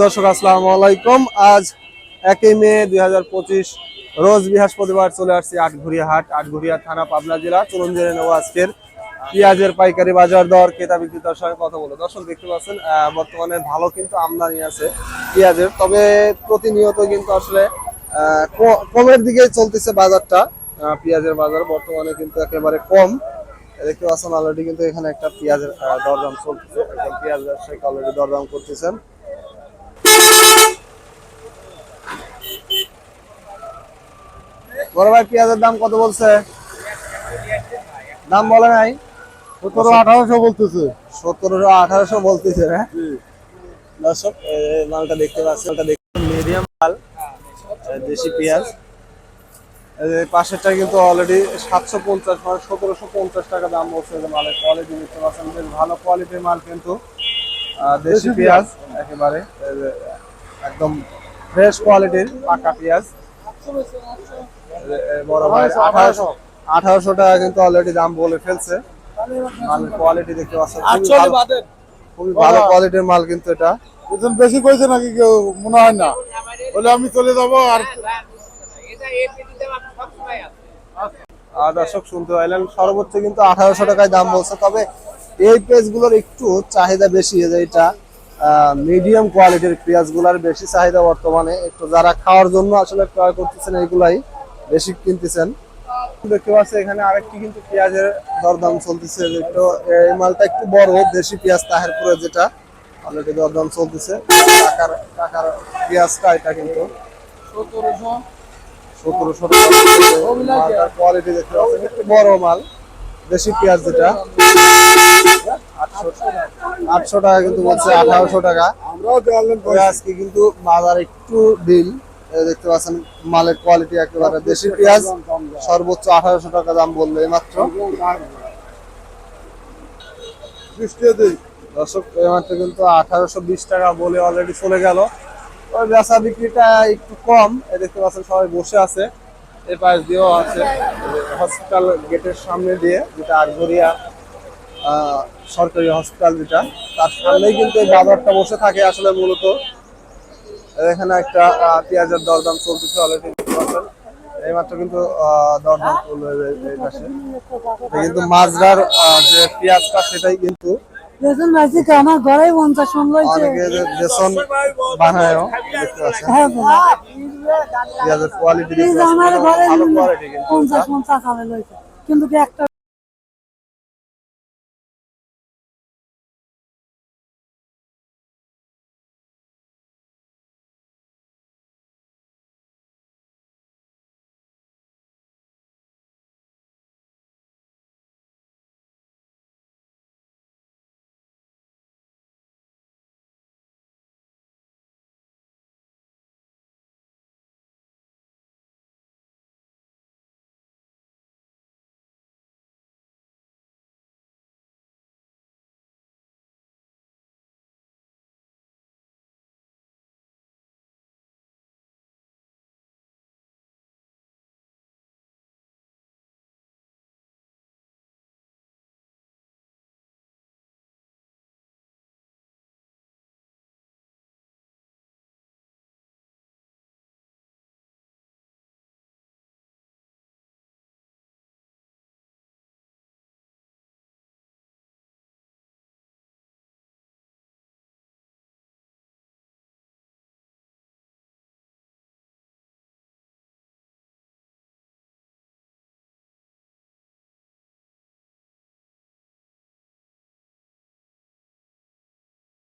দর্শক, আসসালামু আলাইকুম। আজ একই মে দুই হাজার পঁচিশ, রোজ বৃহস্পতিবার চলে আসছি আটঘরিয়া হাট, আটঘরিয়া থানা, পাবনা জেলা। চলুন জেনে নেব আজকের পেঁয়াজের পাইকারি বাজার দর, ক্রেতা বিক্রেতার সঙ্গে কথা বলো দর্শক, দেখতে পাচ্ছেন বর্তমানে ভালো কিন্তু আমদানি আছে পেঁয়াজের, তবে প্রতিনিয়ত কিন্তু আসলে কমের দিকে চলতেছে বাজারটা। পেঁয়াজের বাজার বর্তমানে কিন্তু একেবারে কম। দেখতে পাচ্ছেন অলরেডি কিন্তু এখানে একটা পেঁয়াজের দরদাম চলতেছে। পেঁয়াজ ব্যবসায়িক অলরেডি দরদাম করতেছেন। বড় ভাই পেঁয়াজের দাম কত বলছে? দাম বলে নাই। সতেরো আঠারোশো বলতেছে। সতেরোশো আঠারোশো বলতেছে হ্যাঁ? দর্শক মালটা দেখতে পাচ্ছেন মালটা দেখতে মিডিয়াম মাল দেশি পেঁয়াজ। পাশেরটা কিন্তু অলরেডি সাতশো পঞ্চাশ মানে সতেরোশো পঞ্চাশ টাকা দাম বলছে মালের কোয়ালিটি দেখতে পাচ্ছেন। বেশ ভালো কোয়ালিটির মাল কিন্তু দেশি পেঁয়াজ। একেবারে একদম ফ্রেশ কোয়ালিটির পাকা পেঁয়াজ। বড় ভাই আঠারোশো আঠারোশো। টাকা কিন্তু অলরেডি দাম বলে ফেলছে। মালের কোয়ালিটি দেখতে পাচ্ছেন খুবই ভালো- কোয়ালিটির মাল কিন্তু এটা। ওজন বেশি কইছে নাকি কেউ মনে হয় না। বলে আমি চলে যাব আর আর দর্শক শুনতে পাইলেন সর্বোচ্চ কিন্তু আঠারোশো টাকায় দাম বলছে। তবে এই পেঁয়াজগুলোর একটু চাহিদা বেশি এটা। মিডিয়াম কোয়ালিটির পেঁয়াজগুলার বেশি চাহিদা বর্তমানে। একটু যারা খাওয়ার জন্য আসলে ক্রয় করতেছেন এইগুলাই। বেশি কিনতেছেন? দেখতে পাচ্ছি এখানে আরেকটি কিন্তু পেঁয়াজের দরদাম চলতেছে যে একটু এই মালটা একটু বড় দেশি পেঁয়াজ তাহেরপুরে যেটা অলরেডি দরদাম চলতেছে। টাকার টাকার পেঁয়াজটা এটা কিন্তু। সতেরোশো। টাকা কোয়ালিটি দেখতে পাচ্ছেন একটু বড় মাল দেশি পেঁয়াজ যেটা। আটশো টাকা। কিন্তু বলছে আঠারোশো টাকা। আমরাও আজকে কিন্তু বাজার একটু ডিল দেখতে পাচ্ছেন মালের কোয়ালিটি একেবারে দেশি পেঁয়াজ সর্বোচ্চ আঠারোশো টাকা দাম বলল মাত্র। দর্শক এইমাত্র কিন্তু আঠারোশো বিশ টাকা বলে অলরেডি চলে গেল। ওই বেচা বিক্রিটা একটু কম এই দেখতে পাচ্ছেন সবাই বসে আছে। এই পাশ দিয়েও আছে হসপিটাল গেটের সামনে দিয়ে যেটা আহ, সরকারি হসপিটাল যেটা। তার সামনেই কিন্তু এই বাজারটা বসে থাকে আসলে মূলত। এখানে একটা পেঁয়াজের দরদাম চলতেছে অলরেডি পাচ্ছেন। এইমাত্র কিন্তু দরদাম চলবে এই- এই পাশে। কিন্তু মাজরার যে পেঁয়াজটা সেটাই কিন্তু আমার ঘরে পঞ্চাশ বেসন বানায়ও দেখতে পাচ্ছেন। হ্যাঁ পেঁয়াজের কোয়ালিটি এই দেখতে যে আমার ঘরে ভালো কিন্তু। পঞ্চাশ একটা